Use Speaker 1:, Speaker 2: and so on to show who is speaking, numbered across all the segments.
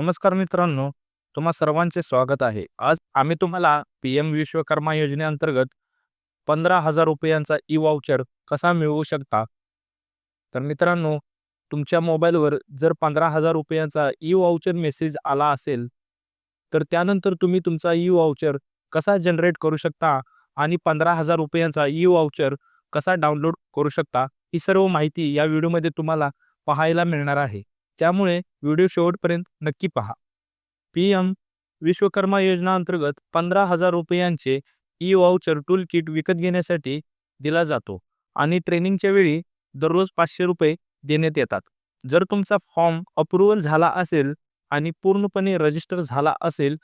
Speaker 1: नमस्कार मित्रांनो तुम्हा सर्वांचे स्वागत आहे. आज आम्ही तुम्हाला पी एम विश्वकर्मा योजनेअंतर्गत पंधरा हजार रुपयांचा ई वाउचर कसा मिळवू शकता? तर मित्रांनो तुमच्या मोबाईलवर जर पंधरा हजार रुपयांचा ई वाउचर मेसेज आला असेल तर त्यानंतर तुम्ही तुमचा ई वाउचर कसा जनरेट करू शकता आणि पंधरा हजार रुपयांचा ई वाउचर कसा डाउनलोड करू शकता ही सर्व माहिती या व्हिडिओमध्ये तुम्हाला पाहायला मिळणार आहे. त्यामुळे व्हिडिओ शेवटपर्यंत नक्की पहा. पी एम विश्वकर्मा योजना अंतर्गत पंधरा हजार रुपयांचे ई वाउचर टूल किट विकत घेण्यासाठी दिला जातो आणि ट्रेनिंगच्या वेळी दररोज पाचशे रुपये देण्यात येतात. जर तुमचा फॉर्म अप्रुव्हल झाला असेल आणि पूर्णपणे रजिस्टर झाला असेल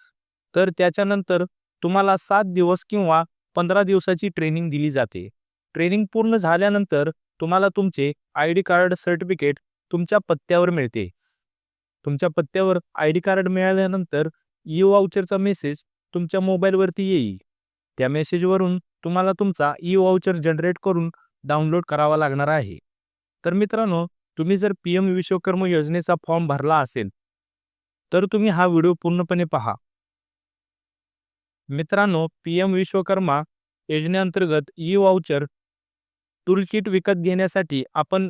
Speaker 1: तर त्याच्यानंतर तुम्हाला सात दिवस किंवा पंधरा दिवसाची ट्रेनिंग दिली जाते. ट्रेनिंग पूर्ण झाल्यानंतर तुम्हाला तुमचे आय डी कार्ड सर्टिफिकेट तुमच्या पत्त्यावर मिळते. तुमच्या पत्त्यावर आय डी कार्ड मिळाल्यानंतर ई वाउचरचा मेसेज तुमच्या मोबाईलवरती येईल. त्या मेसेजवरून तुम्हाला तुमचा ई वाउचर जनरेट करून डाउनलोड करावा लागणार आहे. तर मित्रांनो तुम्ही जर पी एम विश्वकर्म योजनेचा फॉर्म भरला असेल तर तुम्ही हा व्हिडिओ पूर्णपणे पहा. मित्रांनो पी एम विश्वकर्मा योजनेअंतर्गत ई वाउचर टूलकिट विकत घेण्यासाठी आपण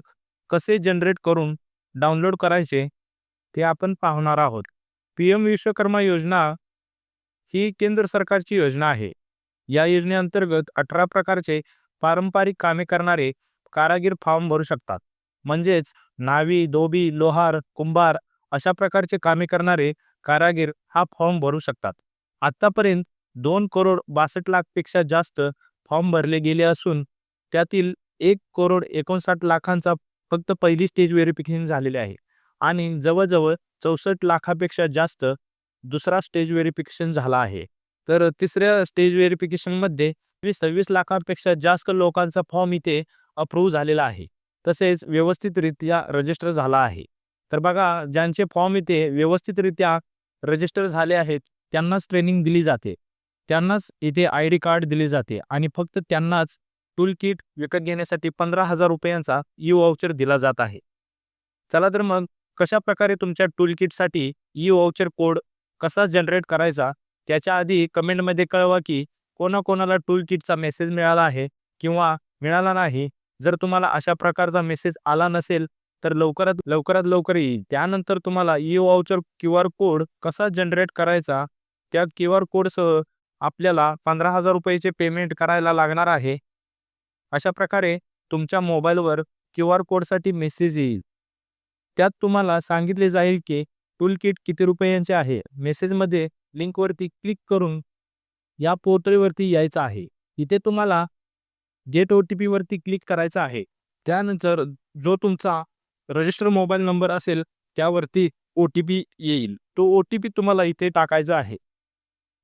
Speaker 1: कसे जनरेट करून डाउनलोड करायचे ते आपण पाहणार आहोत. पी एम विश्वकर्मा योजना ही केंद्र सरकारची योजना आहे. या योजनेअंतर्गत अठरा प्रकारचे पारंपरिक कामे करणारे कारागीर फॉर्म भरू शकतात. म्हणजेच नावी धोबी लोहार कुंभार अशा प्रकारचे कामे करणारे कारागीर हा फॉर्म भरू शकतात. आत्तापर्यंत दोन करोड बासष्ट लाखपेक्षा जास्त फॉर्म भरले गेले असून त्यातील एक करोड एकोणसाठ लाखांचा फक्त पहिली स्टेज व्हेरिफिकेशन झालेले आहे. आणि जवळजवळ चौसष्ट लाखापेक्षा जास्त दुसरा स्टेज व्हेरिफिकेशन झाला आहे. तर तिसऱ्या स्टेज व्हेरिफिकेशनमध्ये वीस सव्वीस लाखांपेक्षा जास्त लोकांचा फॉर्म इथे अप्रूव्ह झालेला आहे. तसेच व्यवस्थितरित्या रजिस्टर झाला आहे. तर बघा ज्यांचे फॉर्म इथे व्यवस्थितरित्या रजिस्टर झाले आहेत त्यांनाच ट्रेनिंग दिली जाते. त्यांनाच इथे आय डी कार्ड दिले जाते आणि फक्त त्यांनाच टूल किट विकत घेण्यासाठी पंधरा हजार रुपयांचा ई वाउचर दिला जात आहे. चला तर मग कशा प्रकारे तुमच्या टूल किटसाठी ई वाउचर कोड कसा जनरेट करायचा त्याच्या आधी कमेंटमध्ये कळवा की कोणाकोणाला टूल किटचा मेसेज मिळाला आहे किंवा मिळाला नाही. जर तुम्हाला अशा प्रकारचा मेसेज आला नसेल तर लवकरात लवकरात लवकर येईल. त्यानंतर तुम्हाला e voucher Q R code कसा जनरेट करायचा त्या क्यू आर कोडसह आपल्याला पंधरा हजार रुपयेचे पेमेंट करायला लागणार आहे. अशा प्रकारे तुमच्या मोबाईलवर क्यू आर कोडसाठी मेसेज येईल. त्यात तुम्हाला सांगितले जाईल की टूल किट किती रुपयांचे आहे. मेसेजमध्ये लिंकवरती क्लिक करून या पोर्टलवरती यायचं आहे. इथे तुम्हाला गेट ओ टी पीवरती क्लिक करायचं आहे. त्यानंतर जो तुमचा रजिस्टर मोबाईल नंबर असेल त्यावरती ओ टी पी येईल. तो ओ टी पी तुम्हाला इथे टाकायचा आहे.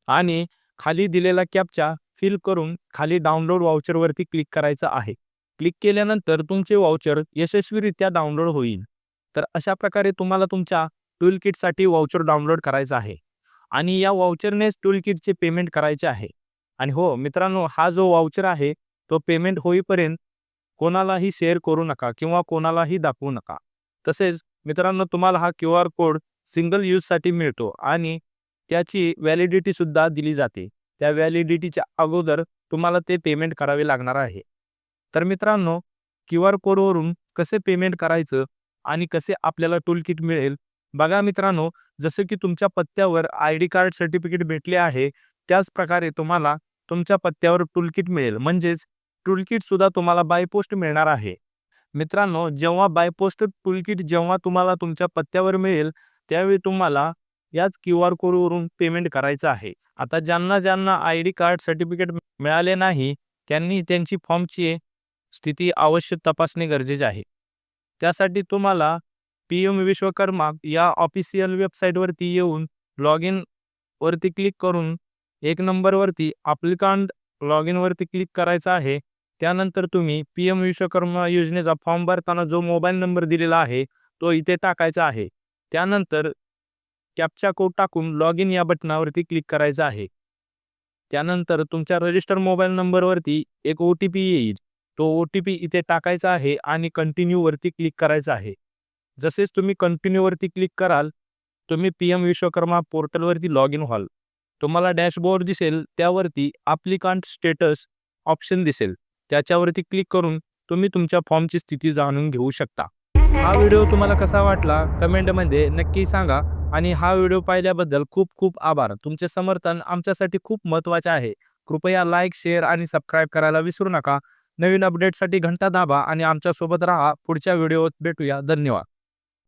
Speaker 1: आणि खाली दिलेला कॅपचा फिल करून खाली डाउनलोड वाउचरवरती क्लिक करायचं आहे. क्लिक केल्यानंतर तुमचे वाउचर यशस्वीरित्या डाउनलोड होईल. तर अशा प्रकारे तुम्हाला तुमच्या टूल किटसाठी वाउचर डाउनलोड करायचं आहे. आणि या वाउचरनेच टूल किटचे पेमेंट करायचे आहे. आणि हो मित्रांनो हा जो वाउचर आहे तो पेमेंट होईपर्यंत कोणालाही शेअर करू नका किंवा कोणालाही दाखवू नका. तसेच मित्रांनो तुम्हाला हा क्यू आर कोड सिंगल यूजसाठी मिळतो आणि त्याची व्हॅलिडिटी सुद्धा दिली जाते. त्या व्हॅलिडिटीच्या अगोदर तुम्हाला ते पेमेंट करावे लागणार आहे. तर मित्रांनो क्यू आर कोडवरून कसे पेमेंट करायचं आणि कसे आपल्याला टूल किट मिळेल. बघा मित्रांनो जसं की तुमच्या पत्त्यावर आय डी कार्ड सर्टिफिकेट भेटले आहे त्याच प्रकारे तुम्हाला तुमच्या पत्त्यावर टूल किट मिळेल. म्हणजेच टूल किट सुद्धा तुम्हाला बाय पोस्ट मिळणार आहे. मित्रांनो जेव्हा बाय पोस्ट टूल किट जेव्हा तुम्हाला तुमच्या पत्त्यावर मिळेल त्यावेळी तुम्हाला याच क्यू आर कोडवरून पेमेंट करायचं आहे. आता ज्यांना ज्यांना आय डी कार्ड सर्टिफिकेट मिळाले नाही त्यांनी त्यांची फॉर्मची स्थिती आवश्यक तपासणे गरजेचे आहे. त्यासाठी तुम्हाला पी एम विश्वकर्मा या ऑफिशियल वेबसाईटवरती येऊन लॉग इन वरती क्लिक करून एक नंबरवरती आपलिकांड लॉग इनवरती क्लिक करायचं आहे. त्यानंतर तुम्ही पी एम विश्वकर्मा योजनेचा फॉर्म भरताना जो मोबाईल नंबर दिलेला आहे तो इथे टाकायचा आहे. त्यानंतर कॅपचा कोड टाकून लॉग इन या बटनावरती क्लिक करायचं आहे. त्यानंतर तुमच्या रजिस्टर मोबाईल नंबरवरती एक ओ टी पी येईल. तो ओ टी पी इथे टाकायचा आहे आणि कंटिन्यूवरती क्लिक करायचा आहे. जसेच तुम्ही कंटिन्यूवरती क्लिक कराल तुम्ही पी एम विश्वकर्मा पोर्टलवरती लॉग इन व्हाल. तुम्हाला डॅशबोर्ड दिसेल त्यावरती अप्लिकांट स्टेटस ऑप्शन दिसेल. त्याच्यावरती क्लिक करून तुम्ही तुमच्या फॉर्मची स्थिती जाणून घेऊ शकता. हा व्हिडिओ तुम्हाला कसा वाटला? कमेंटमध्ये नक्की सांगा आणि हा व्हिडिओ पाहिल्याबद्दल खूप खूप आभार. तुमचे समर्थन आमच्यासाठी खूप महत्त्वाचे आहे. कृपया लाईक शेअर आणि सबस्क्राईब करायला विसरू नका. नवीन अपडेटसाठी घंटा दाबा आणि आमच्यासोबत राहा. पुढच्या व्हिडिओत भेटूया. धन्यवाद.